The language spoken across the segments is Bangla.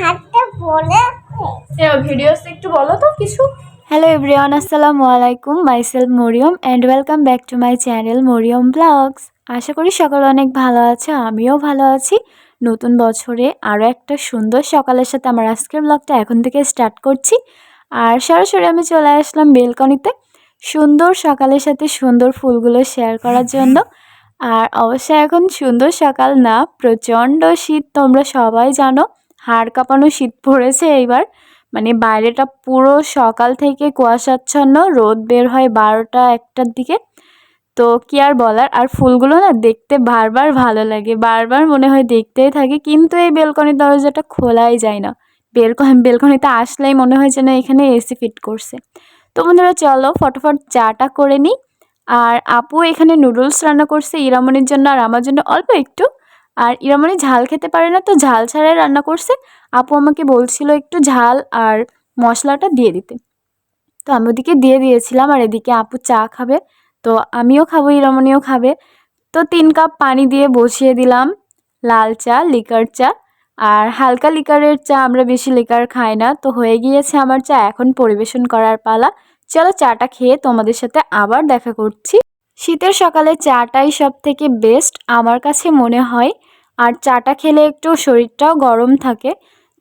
হাতটা পড়ে ভিডিওস একটু বলো তো কিছু। হ্যালো এভরিওয়ান আসসালামু আলাইকুম। Myself Mariyam and welcome back to my channel Mariyam blogs আশা করি সকাল অনেক ভালো আছে আমিও ভালো আছি। নতুন বছরে আরও একটা সুন্দর সকালের সাথে আমার আজকের ব্লগটা এখন থেকে স্টার্ট করছি। আর সরাসরি আমি চলে আসলাম বেলকনিতে। সুন্দর সকালের সাথে সুন্দর ফুলগুলো শেয়ার করার জন্য। আর অবশ্যই এখন সুন্দর সকাল না প্রচণ্ড শীত তোমরা সবাই জানো। হাড় কাঁপানো শীত পড়েছে এইবার। মানে বাইরেটা পুরো সকাল থেকে কুয়াশাচ্ছন্ন, রোদ বের হয় বারোটা একটার দিকে। তো কি আর বলার, আর ফুলগুলো না দেখতে বারবার ভালো লাগে, বারবার মনে হয় দেখতেই থাকে, কিন্তু এই বেলকনির দরজাটা খোলাই যায় না। বেলকনি বেলকনিতে আসলেই মনে হয় যেন এখানে এসি ফিট করছে। তো বন্ধুরা, চলো ফটোফট চাটা করে নিই। আর আপু এখানে নুডলস রান্না করছে ইরামনির জন্য আর আমার জন্য অল্প একটু। আর ইরামনি ঝাল খেতে পারে না, তো ঝাল ছাড়াই রান্না করছে। আপু আমাকে বলছিল একটু ঝাল আর মশলাটা দিয়ে দিতে। তো আমি ওদিকে দিয়ে দিয়েছিলাম আর এদিকে আপু চা খাবে, তো আমিও খাব ইরামনিও খাবে। তো তিন কাপ পানি দিয়ে বসিয়ে দিলাম, লাল চা, লিকার চা। আর হালকা লিকারের চা আমরা বেশি লিকার খাই না, তো হয়ে গিয়েছে আমার চা। এখন পরিবেশন করার পালা। চলো চাটা খেয়ে তোমাদের সাথে আবার দেখা করছি। শীতের সকালে চাটাই সব থেকে বেস্ট আমার কাছে মনে হয়। আর চাটা খেলে একটু শরীরটাও গরম থাকে।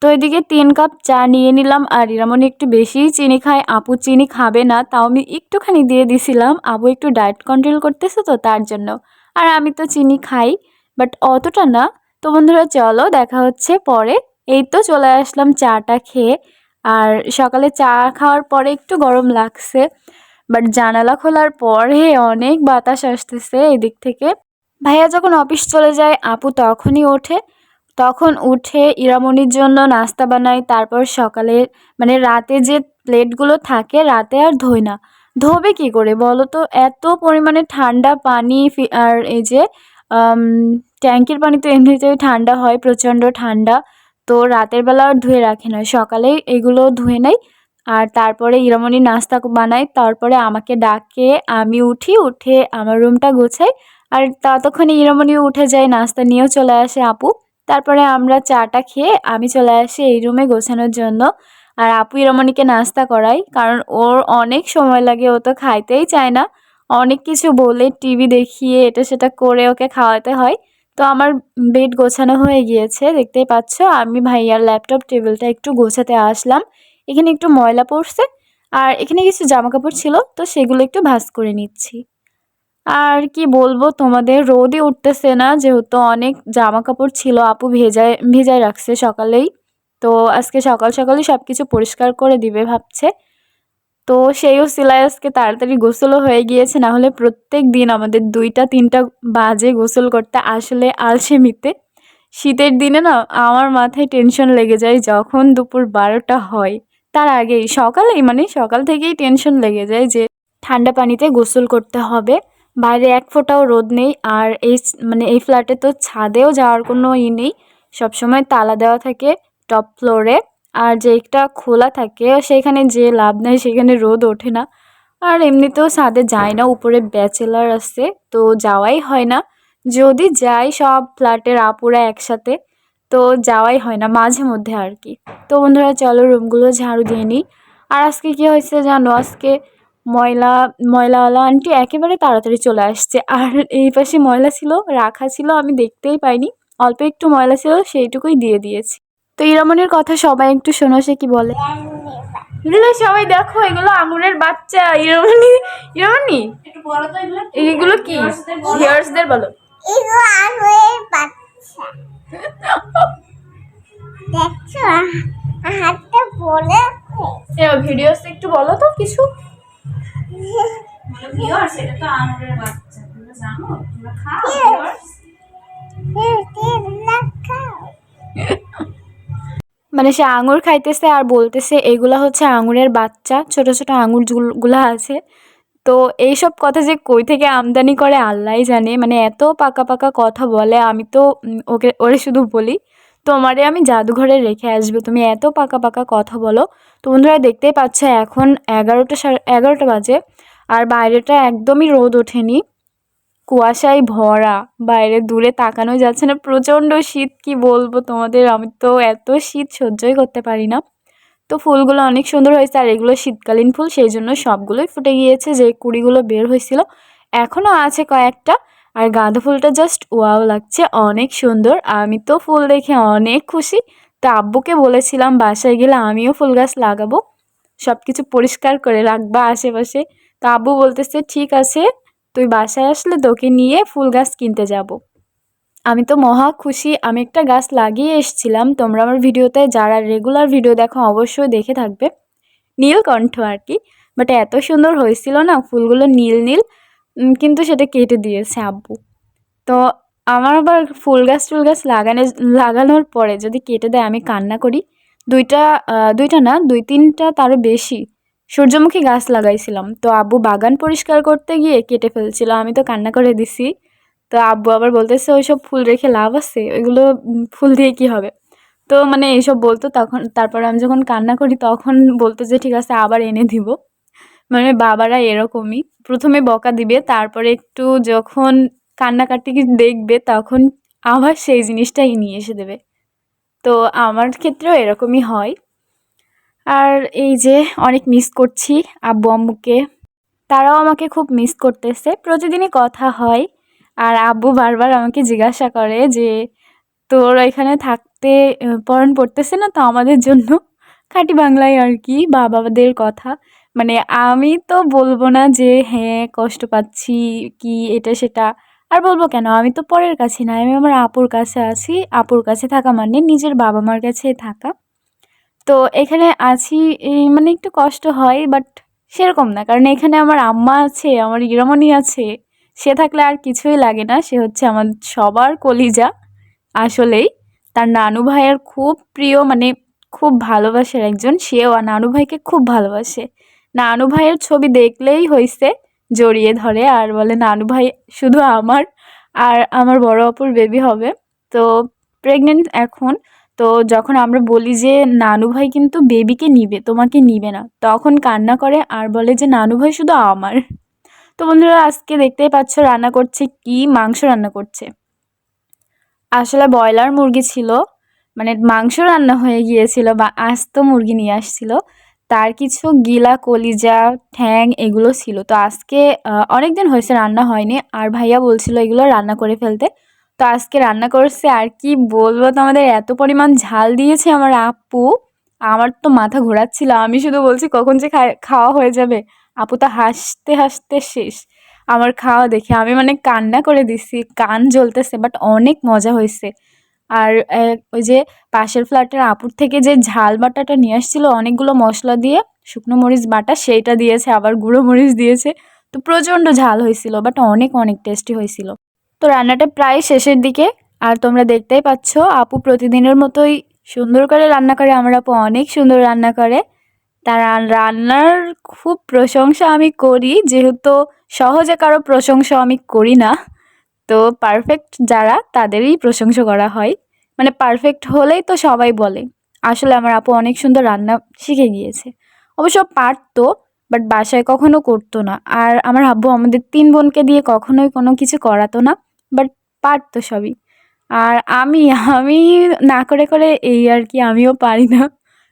তো এদিকে তিন কাপ চা নিয়ে নিলাম। আর ইরামনি একটু বেশিই চিনি খায়। আপু চিনি খাবে না, তাও আমি একটুখানি দিয়ে দিছিলাম। আপু একটু ডায়েট কন্ট্রোল করতেছে তো তার জন্য। আর আমি তো চিনি খাই বাট অতটা না। তো বন্ধুরা, চলো দেখা হচ্ছে পরে। এই তো চলে আসলাম চাটা খেয়ে। আর সকালে চা খাওয়ার পরে একটু গরম লাগছে। বাট জানালা খোলার পরে অনেক বাতাস আসতেছে এদিক থেকে। ভাইয়া যখন অফিস চলে যায়, আপু তখনই ওঠে। তখন উঠে ইরামনির জন্য নাস্তা বানাই তারপর সকালে মানে রাতে যে প্লেটগুলো থাকে, রাতে আর ধোয় না। ধোবে কি করে বলো তো? এত পরিমাণে ঠান্ডা পানি আর এই যে ট্যাঙ্কির পানি তো এমনিতেই ঠান্ডা হয়, প্রচণ্ড ঠান্ডা। তো রাতের বেলা আর ধুয়ে রাখে না। সকালেই এগুলো ধুয়ে নেয়। আর তারপরে ইরামনি নাস্তা বানাই তারপরে আমাকে ডাকে, আমি উঠি, উঠে আমার রুমটা গোছাই, আর ততক্ষণে ইরামনিও উঠে যায়, নাস্তা নিয়েও চলে আসে আপু। তারপরে আমরা চাটা খেয়ে আমি চলে আসি এই রুমে গোছানোর জন্য। আর আপু ইরামনিকে নাস্তা করাই, কারণ ওর অনেক সময় লাগে, ও তো খাইতেই চায় না। অনেক কিছু বলে টিভি দেখিয়ে এটা সেটা করে ওকে খাওয়াতে হয়। তো আমার বেড গোছানো হয়ে গিয়েছে, দেখতেই পাচ্ছ, আমি ভাইয়ার ল্যাপটপ টেবিলটা একটু গোছাতে আসলাম। এখানে একটু ময়লা পড়ছে, আর এখানে কিছু জামা কাপড় ছিল, তো সেগুলো একটু ভাঁজ করে নিচ্ছি। আর কি বলব, তোমাদের রোদে উঠতেছে না, যেহেতু অনেক জামা কাপড় ছিল, আপু ভেজায় ভেজায় রাখছে সকালেই। তো আজকে সকাল সকালই সব কিছু পরিষ্কার করে দিবে ভাবছে। তো সেইও সিলাই আজকে তাড়াতাড়ি গোসলও হয়ে গিয়েছে না হলে প্রত্যেক দিন আমাদের দুইটা, তিনটা বাজে গোসল করতে আসলে আলসেমিতে। শীতের দিনে না, আমার মাথায় টেনশন লেগে যায় যখন দুপুর বারোটা হয়। তার আগেই সকালেই মানে সকাল থেকেই টেনশন লেগে যায় যে ঠান্ডা পানিতে গোসল করতে হবে। বাইরে এক ফোঁটাও রোদ নেই আর এই মানে এই ফ্ল্যাটে তো ছাদেও যাওয়ার কোনো ই নেই। সবসময় তালা দেওয়া থাকে টপ ফ্লোরে আর যেটা খোলা থাকে সেখানে যে লাভ নেই সেখানে রোদ ওঠে না। আর এমনিতেও ছাদে যায় না, উপরে ব্যাচেলার আছে তো যাওয়াই হয় না। যদি যাই সব ফ্ল্যাটের আপুরা একসাথে তো যাওয়াই হয় না মাঝে মধ্যে আর কি। তো বন্ধুরা চলো রুমগুলো ঝাড়ু দিয়ে নিই। আর আজকে কী হয়েছে জানো? আজকে ময়লা ময়লাওয়ালা আন্টি একেবারে তাড়াতাড়ি চলে আসছে। আর এই পাশে ময়লা ছিল রাখা ছিল আমি দেখতেই পাইনি। অল্প একটু ময়লা ছিল সেইটুকুই দিয়ে দিয়েছি। তো ইরামনির কথা সবাই একটু শোনো সে কি বলে? সবাই দেখো এগুলো আঙুরের বাচ্চা। ইরামনি ইরামনি? এইগুলো কি? হিয়ার্সদের বলো। এগুলো আঙুরের বাচ্চা। দেখছ হাতটা পড়ে ভিডিওস একটু বলো তো কিছু। ভিউয়ার্স এটা তো আঙুরের বাচ্চা তোমরা জানো? তোমরা খাও ভিউয়ার্স মানে সে আঙুর খাইতেছে আর বলতেছে এগুলা হচ্ছে আঙুরের বাচ্চা ছোট ছোট আঙুরগুলা আছে। তো এইসব কথা যে কই থেকে আমদানি করে আল্লাহ জানে। মানে এত পাকা পাকা কথা বলে, আমি তো ওকে, ওরে শুধু বলি, তোমারে আমি জাদুঘরে রেখে আসব। তুমি এত পাকা পাকা কথা বলো। তো বন্ধুরা দেখতেই পাচ্ছ, এখন এগারোটা সাড়ে, এগারোটা বাজে, আর বাইরেটা একদমই রোদ ওঠেনি। কুয়াশায় ভরা, বাইরে দূরে তাকানো যাচ্ছে না। প্রচণ্ড শীত, কি বলব তোমাদের? আমি তো এত শীত সহ্যই করতে পারি না। তো ফুলগুলো অনেক সুন্দর হয়েছে, আর এগুলো শীতকালীন ফুল, সেই জন্য সবগুলোই ফুটে গিয়েছে, যে কুড়িগুলো বের হয়েছিল। এখনও আছে কয়েকটা, আর গাঁদা ফুলটা জাস্ট ওয়াও লাগছে, অনেক সুন্দর। আমি তো ফুল দেখে অনেক খুশি। তো আব্বুকে বলেছিলাম, বাসায় গেলে আমিও ফুল গাছ লাগাবো। সব কিছু পরিষ্কার করে রাখবা আশেপাশে। তো আব্বু বলতেছে, ঠিক আছে, তুই বাসায় আসলে তোকে নিয়ে ফুল গাছ কিনতে যাব। আমি তো মহা খুশি। আমি একটা গাছ লাগিয়ে এসেছিলাম। তোমরা আমার ভিডিওতে যারা রেগুলার ভিডিও দেখো অবশ্যই দেখে থাকবে। নীলকণ্ঠ আর কি। বাট এত সুন্দর হয়েছিল না? ফুলগুলো নীল নীল। কিন্তু সেটা কেটে দিয়েছে আব্বু। তো আমার আবার ফুল গাছ টুল গাছ লাগানো, লাগানোর পরে যদি কেটে দেয়, আমি কান্না করি। দুইটা দুইটা না, দুই তিনটা তারও বেশি সূর্যমুখী গাছ লাগাইছিলাম। তো আব্বু বাগান পরিষ্কার করতে গিয়ে কেটে ফেলছিল। আমি তো কান্না করে দিছি। তো আব্বু আবার বলতেছে, ওইসব ফুল রেখে লাভ আছে? ওইগুলো ফুল দিয়ে কি হবে? তো মানে এইসব বলতো তখন, তারপর আমি যখন কান্না করি তখন বলতো যে, ঠিক আছে, আবার এনে দিব। মানে বাবারা এরকমই। প্রথমে বকা দিবে, তারপরে একটু যখন কান্নাকাটি দেখবে তখন আবার সেই জিনিসটাই নিয়ে এসে দেবে। তো আমার ক্ষেত্রেও এরকমই হয়। আর এই যে, অনেক মিস করছি আব্বু আম্মুকে। তারাও আমাকে খুব মিস করতেছে। প্রতিদিনই কথা হয়। আর আব্বু বারবার আমাকে জিজ্ঞাসা করে যে, তোর এখানে থাকতে পড়ান পড়তেছে না তো আমাদের জন্য? খাঁটি বাংলায় আর কি, বাবাদের কথা। মানে আমি তো বলব না যে হ্যাঁ কষ্ট পাচ্ছি, কি এটা সেটা। আর বলব কেন? আমি তো পরের কাছে না, আমি আমার আপুর কাছে আছি। আপুর কাছে থাকা মানে নিজের বাবা মার কাছে থাকা। তো এখানে আছি মানে একটু কষ্ট হয়, বাট সেরকম না। কারণ এখানে আমার আম্মা আছে, আমার ইরামণি আছে। সে থাকলে আর কিছুই লাগে না, সে হচ্ছে আমার সবার কলিজা আসলেই। তার নানু ভাইয়ের খুব প্রিয় মানে খুব ভালোবাসার একজন, সেও আর নানু ভাইকে খুব ভালোবাসে। নানু ভাইয়ের ছবি দেখলেই হয়েছে জড়িয়ে ধরে আর বলে, নানু ভাই, শুধু আমার আর আমার বড় অপুর বেবি হবে। তো প্রেগনেন্ট এখন, তো যখন আমরা বলি যে, নানু ভাই কিন্তু বেবিকে নিবে, তোমাকে নিবে না, তখন কান্না করে আর বলে যে, নানু ভাই শুধু আমার। তো বন্ধুরা, আজকে দেখতেই পাচ্ছ রান্না করছে কি? মাংস রান্না করছে। আসলে ব্রয়লার মুরগি ছিল মানে মাংস রান্না হয়ে গিয়েছিল বা আস্ত মুরগি নিয়ে আসছিল। তার কিছু গিলা, কলিজা, ঠ্যাং এগুলো ছিল। তো আজকে অনেক দিন হয়েছে রান্না হয়নি। আর ভাইয়া বলছিল এগুলো রান্না করে ফেলতে। তো আজকে রান্না করছে আর কি বলব তোমাদের, এত পরিমাণ ঝাল দিয়েছে আমার আপু। আমার তো মাথা ঘোরাচ্ছিল। আমি শুধু বলছি কখন যে খাওয়া হয়ে যাবে। আপু তো হাসতে হাসতে শেষ। আমার খাওয়া দেখে আমি মানে কান্না করে দিছি, কান জ্বলতেছে বাট অনেক মজা হয়েছে। আর ওই যে পাশের ফ্ল্যাটের আপুর থেকে যে ঝাল বাটাটা নিয়ে আসছিল, অনেকগুলো মশলা দিয়ে, শুকনো মরিচ বাটা, সেইটা দিয়েছে, আবার গুঁড়ো মরিচ দিয়েছে, তো প্রচণ্ড ঝাল হয়েছিল বাট অনেক অনেক টেস্টি হয়েছিল। তো রান্নাটা প্রায় শেষের দিকে, আর তোমরা দেখতেই পাচ্ছ, আপু প্রতিদিনের মতোই সুন্দর করে রান্না করে, আমার আপু অনেক সুন্দর রান্না করে। তার রান্নার খুব প্রশংসা আমি করি, যেহেতু সহজে কারও প্রশংসা আমি করি না। তো পারফেক্ট যারা, তাদেরই প্রশংসা করা হয়। মানে পারফেক্ট হলেই তো সবাই বলে। আসলে আমার আপু অনেক সুন্দর রান্না শিখে গিয়েছে। অবশ্য পারতো বাট বাসায় কখনো করতো না। আর আমার আব্বু আমাদের তিন বোনকে দিয়ে কখনোই কোনো কিছু করাতো না বাট পারতো সবই। আর আমি আমি না করে করে এই আর কি, আমিও পারি না।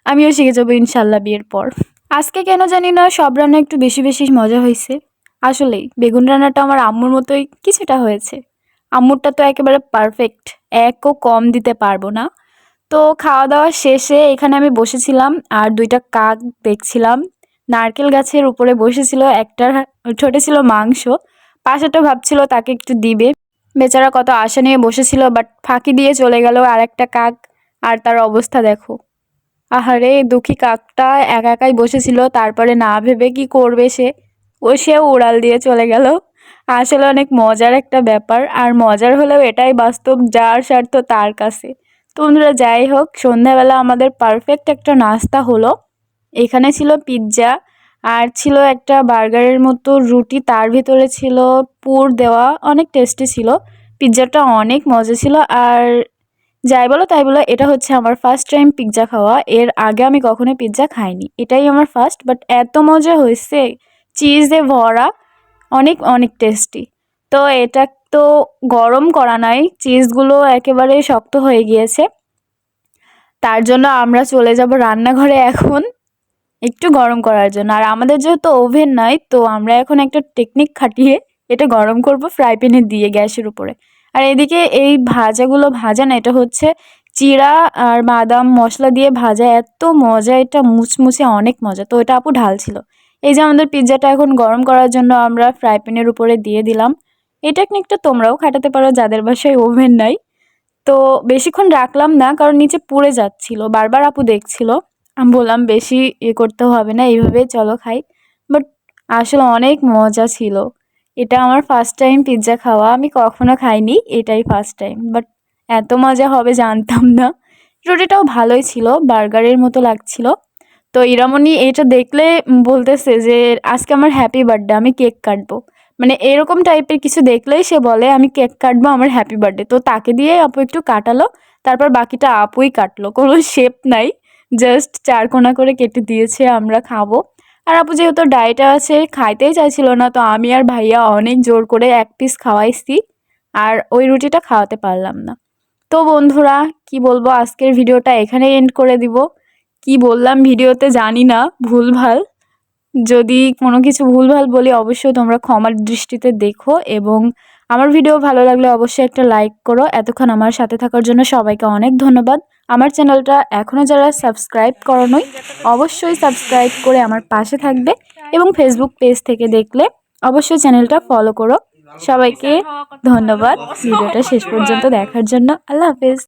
আমিও শিখে যাব ইনশাল্লাহ বিয়ের পর। আজকে কেন জানি না সব রান্না একটু বেশি বেশি মজা হয়েছে। আসলেই, বেগুন রান্নাটা আমার আম্মুর মতোই কিছুটা হয়েছে। আম্মুরটা তো একেবারে পারফেক্ট একও কম দিতে পারব না। তো খাওয়া দাওয়া শেষে এখানে আমি বসেছিলাম আর দুইটা কাক দেখছিলাম। নারকেল গাছের উপরে বসেছিল একটার ছোটে ছিল মাংস। পাশেটা ভাবছিল তাকে একটু দিবে। বেচারা কত আশা নিয়ে বসেছিল বাট ফাঁকি দিয়ে চলে গেল আর একটা কাক। আর তার অবস্থা দেখো। আহারে, দুঃখী কাকটা একা একাই বসেছিল, তারপরে না ভেবে কি করবে সে? ও সেও উড়াল দিয়ে চলে গেল। আসলে অনেক মজার একটা ব্যাপার, আর মজার হলেও এটাই বাস্তব যার স্বার্থ তার কাছে। তো বন্ধুরা, যাই হোক, সন্ধ্যাবেলা আমাদের পারফেক্ট একটা নাস্তা হলো। এখানে ছিল পিৎজা আর ছিল একটা বার্গারের মতো রুটি, তার ভিতরে ছিল পুর দেওয়া, অনেক টেস্টি ছিল। পিৎজাটা অনেক মজা ছিল, আর যাই বলো, তাই বলো, এটা হচ্ছে আমার ফার্স্ট টাইম পিৎজা খাওয়া। এর আগে আমি কখনো পিৎজা খাইনি। এটাই আমার ফার্স্ট বাট এত মজা হয়েছে। চিজে ভরা। অনেক অনেক টেস্টি তো এটা তো গরম করা নাই। চিজগুলো একেবারে শক্ত হয়ে গিয়েছে। তার জন্য আমরা চলে যাব রান্নাঘরে এখন। একটু গরম করার জন্য। আর আমাদের যেহেতু ওভেন নাই, তো আমরা এখন একটা টেকনিক খাটিয়ে এটা গরম করব ফ্রাই প্যানে দিয়ে গ্যাসের উপরে। আর এদিকে এই ভাজাগুলো ভাজা না, এটা হচ্ছে চিড়া আর বাদাম মশলা দিয়ে ভাজা। এত মজা, এটা মুচমুচে অনেক মজা। তো এটা আপু ঢাল ছিল এই যে আমাদের পিৎজাটা এখন গরম করার জন্য আমরা ফ্রাই প্যানের উপরে দিয়ে দিলাম। এই টেকনিকটা তোমরাও খাটাতে পারো, যাদের বাসায় ওভেন নাই। তো বেশিক্ষণ রাখলাম না, কারণ নিচে পুড়ে যাচ্ছিল। বারবার আপু দেখছিল। আমি বললাম, বেশি ইয়ে করতে হবে না এইভাবে চলো খাই। বাট আসলে অনেক মজা ছিল। এটা আমার ফার্স্ট টাইম পিৎজা খাওয়া। আমি কখনো খাইনি, এটাই ফার্স্ট টাইম বাট এত মজা হবে জানতাম না। রুটিটাও ভালোই ছিল বার্গারের মতো লাগছিল। তো ইরামণি এটা দেখলে বলতেছে যে, আজকে আমার হ্যাপি বার্থডে আমি কেক কাটবো। মানে এরকম টাইপের কিছু দেখলেই সে বলে, আমি কেক কাটবো, আমার হ্যাপি বার্থডে তো তাকে দিয়ে আপু একটু কাটালো, তারপর বাকিটা আপুই কাটলো। কোনো শেপ নাই জাস্ট চার কোনা করে কেটে দিয়েছে, আমরা খাব। আর আপু যেহেতু ডায়েটে আছে, খাইতেই চাইছিল না, তো আমি আর ভাইয়া অনেক জোর করে এক পিস খাওয়াইছি আর ওই রুটিটা খাওয়াতে পারলাম না। তো বন্ধুরা, কি বলব, আজকের ভিডিওটা এখানে এন্ড করে দিব। কি বললাম ভিডিওতে জানি না, ভুলভাল। যদি কোনো কিছু ভুলভাল বলি, অবশ্যই তোমরা ক্ষমার দৃষ্টিতে দেখো এবং আমার ভিডিও ভালো লাগলে অবশ্যই একটা লাইক করো। এতক্ষণ আমার সাথে থাকার জন্য সবাইকে অনেক ধন্যবাদ। আমার চ্যানেলটা এখনও যারা সাবস্ক্রাইব করানোই অবশ্যই সাবস্ক্রাইব করে আমার পাশে থাকবে এবং ফেসবুক পেজ থেকে দেখলে অবশ্যই চ্যানেলটা ফলো করো। সবাইকে ধন্যবাদ। ভিডিওটা শেষ পর্যন্ত দেখার জন্য আল্লাহ হাফেজ।